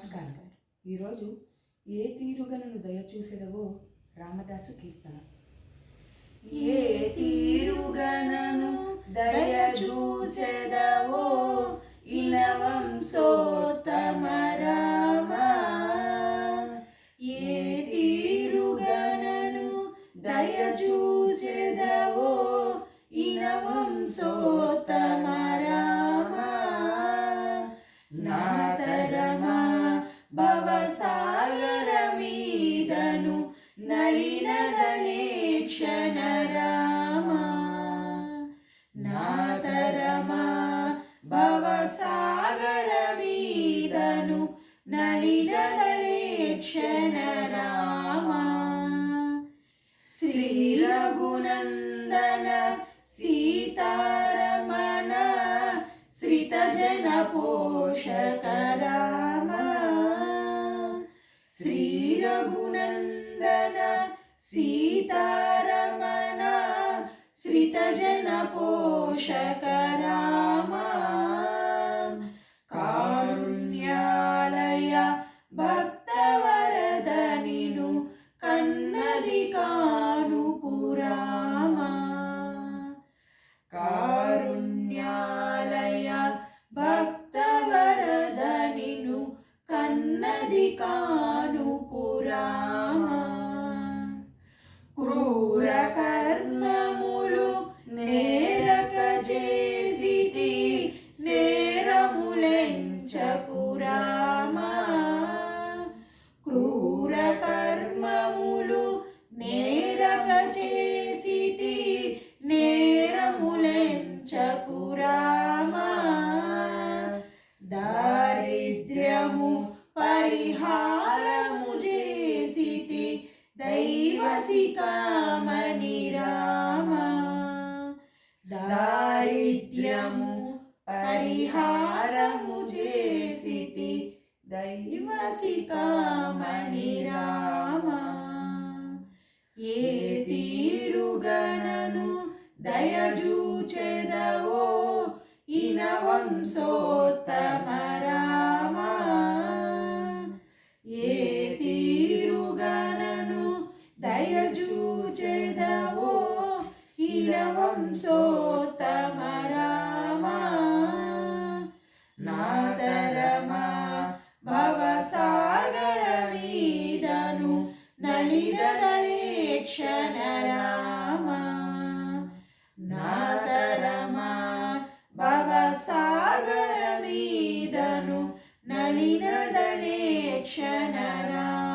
నమస్కారం. ఈరోజు ఏ తీరుగలను దయచూసేదవో రామదాసు కీర్తన. ఏ తీరుగనను దయచూసేదా నలినదలేక్షణ రామ నాతరమా భవసాగరమీదను నలినదలేక్షణ రామ శ్రీ రఘునందన సీతారమణ శ్రితజన పోషక రామ శ్రీ రఘునందన సీతారమణ శ్రితజన కామని రామ దారిద్ర్యము పరిహారము చేసితి దైవసి కామని రామ ఏ తీరుగనను దయజూచెదవో ఇనవంశోత్తమ ಹಂಸೋತ್ತಮ ರಾಮ ನಾತರಮ ಭವಸಾಗರ ನಾಥರಮ ಭವಸಾಗರವೀದನು ನಲಿದಲೇಕ್ಷಣ ರಾಮ. ನಾಥರಮ ಭವಸಾಗರವೀದನು ನಲಿನದಲೇಕ್ಷಣ ರಾಮ.